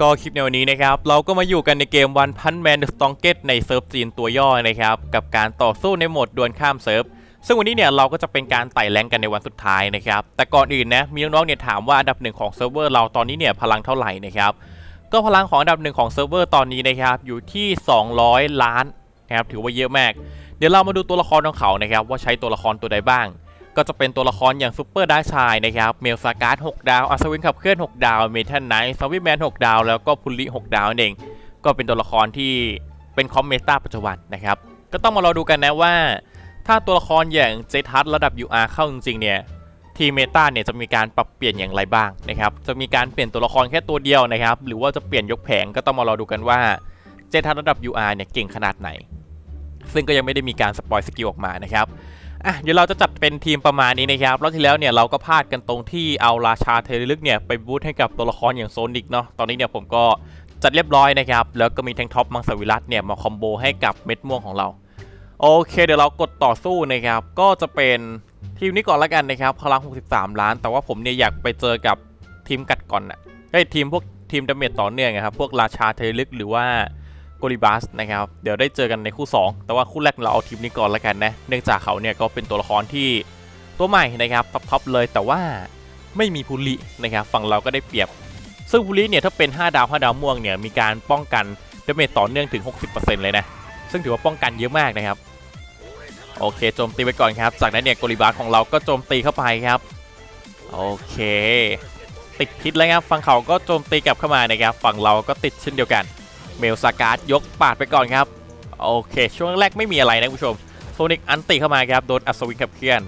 ก็คลิปในวันนี้นะครับ เราก็มาอยู่กันในเกม One Punch Man The Strongest ในเซิร์ฟจีนตัวย่อนะครับ กับการต่อสู้ในโหมดดวลข้ามเซิร์ฟ ซึ่งวันนี้เนี่ยเราก็จะเป็นการไต่แรงกันในวันสุดท้ายนะครับ แต่ก่อนอื่นนะ มีน้องๆเนี่ยถามว่าอันดับหนึ่งของเซิร์ฟเวอร์เราตอนนี้เนี่ยพลังเท่าไหร่นะครับ ก็พลังของอันดับหนึ่งของเซิร์ฟเวอร์ตอนนี้นะครับอยู่ที่ 200 ล้านนะครับถือว่าเยอะมาก เดี๋ยวเรามาดูตัวละครของเขานะครับว่าใช้ตัวละครตัวใดบ้าง ก็จะเป็นตัวละครอย่างซูเปอร์ดาชายนะครับ เมลซาการ์ด6ดาว อัศวินขับเคลื่อน 6 ดาว เมทันไนท์ซาวิแมน 6 ดาว แล้วก็พุลิ6ดาวนั่นเอง ก็เป็นตัวละครที่เป็นคอมเมตาปัจจุบันนะครับ ก็ต้องมารอดูกันนะว่า ถ้าตัวละครอย่างเจทัสระดับ UR เข้าจริงๆเนี่ยทีมเมตาเนี่ยจะมีการปรับเปลี่ยนอย่างไรบ้างนะครับ จะมีการเปลี่ยนตัวละครแค่ตัวเดียวนะครับ หรือว่าจะเปลี่ยนยกแผงก็ต้องมารอดูกันว่าเจทัสระดับ UR เนี่ยเก่งขนาดไหน ซึ่งก็ยังไม่ได้มีการสปอยสกิลออกมานะครับ อะเดี๋ยวเราจะจัดเป็นทีมประมาณนี้นะครับรอบที่แล้วเนี่ยเราก็พลาดกันตรงที่เอาราชาเทเลลึกเนี่ยไปบูทให้กับตัวละครอย่างโซนิกเนาะตอนนี้เนี่ยผมก็จัดเรียบร้อยนะครับแล้วก็มีแทงท็อปมังสวิรัตเนี่ยมาคอมโบให้กับเม็ดม่วงของเราโอเค เดี๋ยวเรากดต่อสู้นะครับก็จะเป็นทีมนี้ก่อนละกันนะครับพลัง 63 ล้าน แต่ว่าผมเนี่ยอยากไปเจอกับทีมกัดก่อนอะเฮ้ยทีมพวกทีมดาเมจต่อเนื่องนะครับพวกราชาเทเลลึกหรือว่า โกลิบัสนะครับเดี๋ยวได้เจอกันในคู่ 2 แต่ว่าคู่แรกเราเอาทีมนี้ก่อนละกันนะ เนื่องจากเขาเนี่ยก็เป็นตัวละครที่ตัวใหม่นะครับท็อปๆเลยแต่ว่าไม่มีพูลินะครับฝั่งเราก็ได้เปรียบ ซึ่งพูลิเนี่ยถ้าเป็น 5 ดาว 5 ดาวม่วงเนี่ยมีการป้องกันดาเมจต่อเนื่องถึง 60%เลยนะ ซึ่งถือว่าป้องกันเยอะมากนะครับ โอเคโจมตีไปก่อนครับ จากนั้นเนี่ยโกลิบัสของเราก็โจมตีเข้าไปครับ โอเค ติดพิษแล้วครับฝั่งเขาก็โจมตีกลับเข้ามานะครับฝั่งเราก็ติดเช่นเดียวกัน เมลสการ์ดยกปาดไปก่อนครับ โอเค ช่วงแรกไม่มีอะไรนะคุณผู้ชมโซนิกอันติเข้ามาครับ โดนอัศวินขับเคลื่อน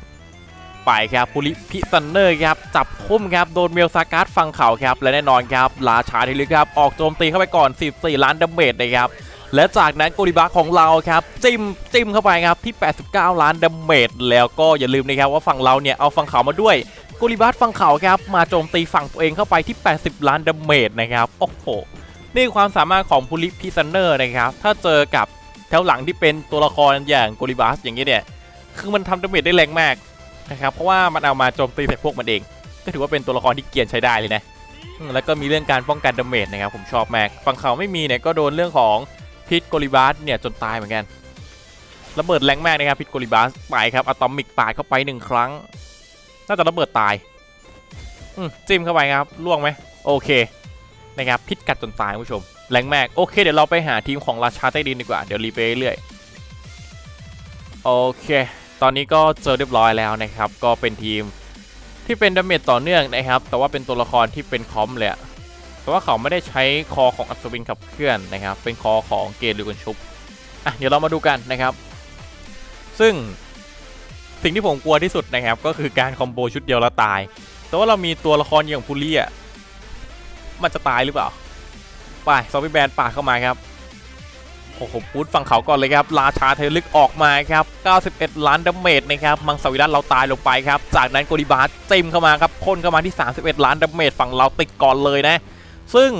ไปครับปุริพิซันเนอร์ครับ จับคุ้มครับ โดนเมลสการ์ดฟังเข่าครับ และแน่นอนครับราชาทีลึกครับ ออกโจมตีเข้าไปก่อน 14 ล้านดาเมจนะครับ และจากนั้นโกลิบาของเราครับ จิ้มจิ้มเข้าไปครับที่ 89 ล้านดาเมจแล้วก็อย่าลืมนะครับว่าฝั่งเราเนี่ยเอาฝั่งเขามาด้วยโกลิบาฝั่งเขาครับมาโจมตีฝั่งตัวเองเข้าไปที่ 80 ล้านดาเมจนะครับโอ้โห นี่คือความสามารถของพูลิพิซันเนอร์นะครับ ถ้าเจอกับแถวหลังที่เป็นตัวละครอย่างโกลิบัสอย่างนี้เนี่ย คือมันทำดาเมจได้แรงมากนะครับ เพราะว่ามันเอามาโจมตีใส่พวกมันเอง ก็ถือว่าเป็นตัวละครที่เกียนใช้ได้เลยนะ แล้วก็มีเรื่องการป้องกันดาเมจนะครับ ผมชอบมาก ฝั่งเขาไม่มีเนี่ยก็โดนเรื่องของพิษโกลิบัสเนี่ยจนตายเหมือนกัน ระเบิดแรงมากนะครับพิษโกลิบัสไปครับอะตอมิกปาดเข้าไปหนึ่งครั้ง น่าจะระเบิดตายอืมจิ้มเข้าไปครับ ล่วงไหมโอเค นะครับพิษกัดจนตายคุณผู้ชมแรงมากโอเคเดี๋ยวเราไปหาทีมของราชาใต้ดินดีกว่าเดี๋ยวรีไปเรื่อยโอเค ตอนนี้ก็เจอเรียบร้อยแล้วนะครับ ก็เป็นทีมที่เป็นดาเมจต่อเนื่องนะครับ แต่ว่าเป็นตัวละครที่เป็นคอมเลยแต่ว่าเขาไม่ได้ใช้คอของอัศวินขับเคลื่อนนะครับ เป็นคอของเกณฑ์หรือกุนชุบอะเดี๋ยวเรามาดูกันนะครับ ซึ่งสิ่งที่ผมกลัวที่สุดนะครับ ก็คือการคอมโบชุดเดียวแล้วตาย แต่ว่าเรามีตัวละครอย่างพูลี่อะ มันจะตายหรือเปล่า ไปซอมบี้แบนปาเข้ามาครับ โอ้โหปูดฝั่งเขาก่อนเลยครับ ราชาเทลึกออกมาครับ 91 ล้านดาเมจนะครับ มังสวิรัตเราตายลงไปครับ จากนั้นโกลิบาสจิ้มเข้ามาครับพ่นเข้ามาที่ 31 ล้านดาเมจฝั่งเราติดก่อนเลยนะ ซึ่ง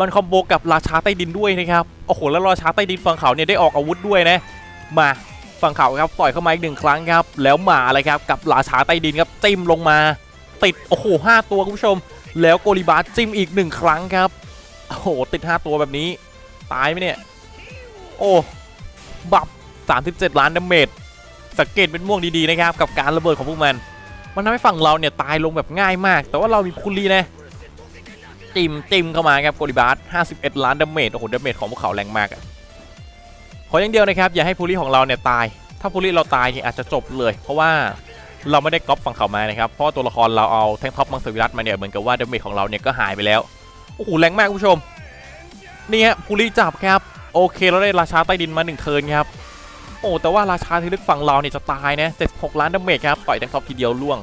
มันคอมโบกับราชาใต้ดินด้วยนะครับ โอ้โห แล้วราชาใต้ดินฝั่งเขาเนี่ยได้ออกอาวุธด้วยนะ มาฝั่งเขาครับต่อยเข้ามาอีกหนึ่งครั้งครับ แล้วมาเลยครับกับราชาใต้ดินครับจิ้มลงมา ติดโอ้โหห้าตัวคุณผู้ชม แล้วโกลิบาสจิ้มอีกหนึ่งครั้งครับ โอ้โห ติด 5 ตัวแบบนี้ ตายไหมเนี่ย โอ้ บับ 37 ล้านดาเมจสังเกตเป็นม่วงดี ๆ นะครับ กับการระเบิดของพวกมัน มันทำให้ฝั่งเราเนี่ยตายลงแบบง่ายมาก แต่ว่าเรามีคุลีนะจิ้มจิ้มเข้ามาครับโกลิบาส51 ล้านดาเมจโอ้โหดาเมจของพวกเขาแรงมากอะขออย่างเดียวนะครับอย่าให้พูลีของเราเนี่ยตาย ถ้าพูลีเราตายเนี่ยอาจจะจบเลย เพราะว่า เราไม่ได้ก๊อปฝั่งเขามานะครับเพราะตัวละครเราเอาแทงท็อปมังสวิรัตมาเนี่ยเหมือนกับว่าเดเมจของเราเนี่ยก็หายไปแล้วโอ้โหแรงมากคุณผู้ชมนี่ฮะพูลีจับครับโอเคเราได้ราชาใต้ดินมาหนึ่งเทิร์นครับโอ้แต่ว่าราชาที่ลึกฝั่งเราเนี่ยจะตายนะ76ล้านดาเมจครับต่อยแทงท็อปทีเดียวล่วง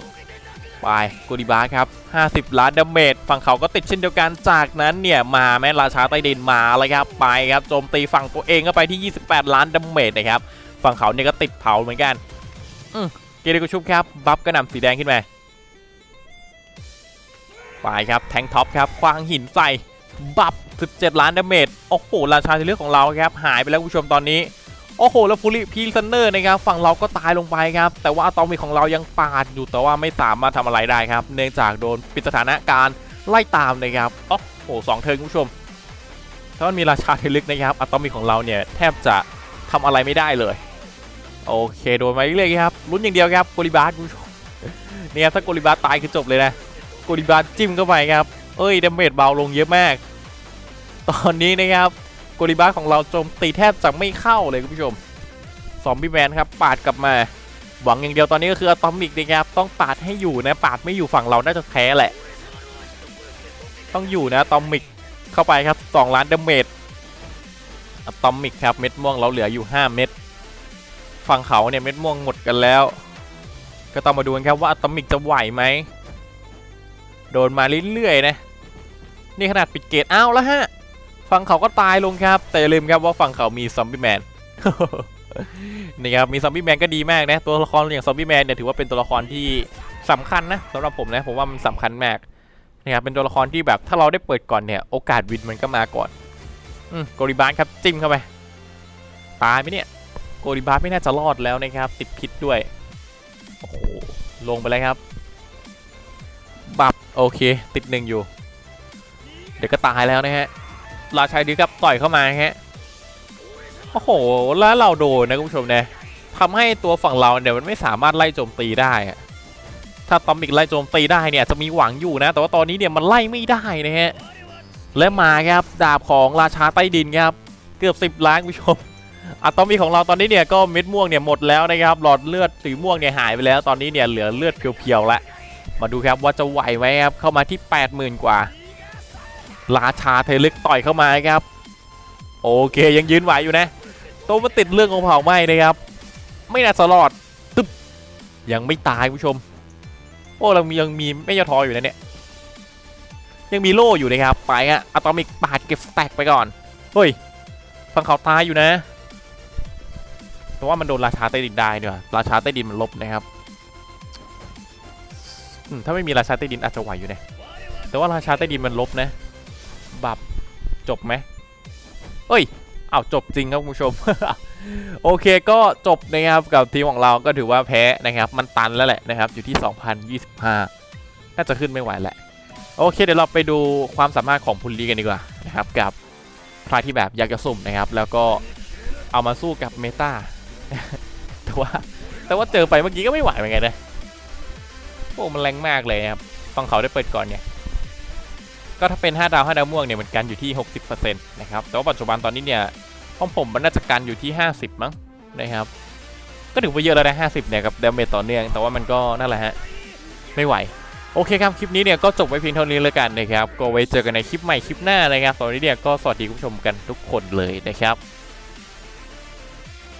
ไปโกดิบาครับ 50 ล้านดาเมจฝั่งเขาก็ติดเช่นเดียวกันจากนั้นเนี่ยมาแม่ราชาใต้ดินมาเลยครับไปครับโจมตีฝั่งตัวเองก็ไปที่ 28 ล้านดาเมจนะครับฝั่งเขาเนี่ยก็ติดเผาเหมือนกันอื เกเรโกชุบครับ บัฟกระหน่ำสีแดงขึ้นมาไปครับแทงท็อปครับควางหินใส่บัฟ17 ล้านดาเมจโอ้โหราชาที่เลือกของเราครับหายไปแล้วคุณผู้ชมตอนนี้โอ้โหแล้วฟูริพีซันเนอร์นะครับฝั่งเราก็ตายลงไปครับ แต่ว่าอะตอมิกของเรายังปาดอยู่แต่ว่าไม่สามารถทำอะไรได้ครับ เนื่องจากโดนปิดสถานะการไล่ตามนะครับโอ้โหสองเทิงคุณผู้ชม ถ้ามันมีราชาเทลึกนะครับอะตอมิกของเราเนี่ยแทบจะทำอะไรไม่ได้เลย โอเคโดนมาเรื่อยๆครับลุ้นอย่างเดียวครับโกลิบาสคุณผู้ชมเนี่ยถ้าโกลิบาสตายคือจบเลยนะโกลิบาสจิ้มเข้าไปครับ เอ้ยดาเมจเบาลงเยอะมาก ตอนนี้นะครับโกลิบาสของเราโจมตีแทบจะไม่เข้าเลยคุณผู้ชมซอมบี้แมนครับปาดกลับมาหวังอย่างเดียวตอนนี้ก็คืออะตอมิกนะครับต้องปาดให้อยู่นะปาดไม่อยู่ฝั่งเราน่าจะแพ้แหละ ต้องอยู่นะอะตอมิกเข้าไปครับ2ล้านดาเมจอะตอมิกครับเม็ดม่วงเราเหลืออยู่ 5 เม็ด ฝั่งเขาเนี่ยเม็ดม่วงหมดกันแล้ว ก็ต้องมาดูกันครับว่าอะตอมิกจะไหวไหมโดนมาเรื่อยๆนะนี่ขนาดปิดเกตอ้าวแล้วฮะฝั่งเขาก็ตายลงครับ แต่อย่าลืมครับว่าฝั่งเขามีซอมบี้แมนนี่ครับมีซอมบี้แมนก็ดีมากนะ ตัวละครอย่างซอมบี้แมนเนี่ยถือว่าเป็นตัวละครที่สำคัญนะสำหรับผมนะผมว่ามันสำคัญมากนะครับเป็นตัวละครที่แบบถ้าเราได้เปิดก่อนเนี่ย โอกาสวินมันก็มาก่อนอืมโกริบาสครับจิ้มเข้าไปตายไหมเนี่ย โกริบาสไม่น่าจะรอดแล้วนะครับ ติดพิษด้วย โอ้โห ลงไปเลยครับ บับ โอเค ติดหนึ่งอยู่ เดี๋ยวก็ตายแล้วนะฮะ ราชัยดีครับต่อยเข้ามาฮะ โอ้โห แล้วเราโดนนะคุณผู้ชมนะทำให้ตัวฝั่งเราเนี่ยมันไม่สามารถไล่โจมตีได้ ถ้าตอมิกไล่โจมตีได้เนี่ยจะมีหวังอยู่นะ แต่ว่าตอนนี้เนี่ยมันไล่ไม่ได้นะฮะ และมาครับ ดาบของราชาใต้ดินครับ เกือบ 10 ล้านคุณผู้ชม อะตอมิกของเราตอนนี้เนี่ยก็เม็ดม่วงเนี่ยหมดแล้วนะครับ หลอดเลือดสีม่วงเนี่ยหายไปแล้วตอนนี้เนี่ยเหลือเลือดเพียวๆแล้วมาดูครับว่าจะไหวไหมครับเข้ามาที่ 80,000 กว่าราชาเทลึกต่อยเข้ามาครับ โอเคยังยืนไหวอยู่นะตัวมันติดเรื่องของเผาไหม้นะครับ ไม่น่าจะรอดตึ๊บยังไม่ตายคุณผู้ชม โอ้เรามียังมีไม่ยอทออยู่นะเนี่ยยังมีโล่อยู่นะครับไปอะอะตอมิกปาดเก็บสแต็กไปก่อนเฮ้ยฟังเขาตายอยู่นะ แต่ว่ามันโดนราชาใต้ดินได้เนี่ยราชาใต้ดินมันลบนะครับถ้าไม่มีราชาใต้ดินอาจจะไหวอยู่นะแต่ว่าราชาใต้ดินมันลบนะ บับจบไหมเอ้ยอ้าวจบจริงครับคุณผู้ชม โอเคก็จบนะครับกับทีมของเราก็ถือว่าแพ้นะครับ มันตันแล้วแหละนะครับ อยู่ที่ 2025 น่าจะขึ้นไม่ไหวแหละ โอเค เดี๋ยวเราไปดูความสามารถของพุลลีกันดีกว่านะครับ กับใครที่แบบอยากจะสุ่มนะครับ แล้วก็เอามาสู้กับเมตา แต่ว่าแต่ว่าเจอไปเมื่อกี้ก็ไม่ไหวเหมือนกันนะโอ้มันแรงมากเลยครับต้องเขาได้เปิดก่อนเนี่ยก็ถ้าเป็น 5 ดาว 5 ดาวม่วงเนี่ยมันกันอยู่ที่ 60%นะครับ แต่ว่าปัจจุบันตอนนี้เนี่ยของผมมันน่าจะกันอยู่ที่ 50 มั้งนะครับ ก็ถือว่าเยอะแล้วนะ 50 เนี่ยกับดาเมจต่อเนื่อง แต่ว่ามันก็นั่นแหละฮะ ไม่ไหว โอเคครับ คลิปนี้เนี่ยก็จบไว้เพียงเท่านี้แล้วกันนะครับ ก็ไว้เจอกันในคลิปใหม่คลิปหน้านะครับตอนนี้เนี่ยก็สวัสดีคุณผู้ชมกันทุกคนเลยนะครับ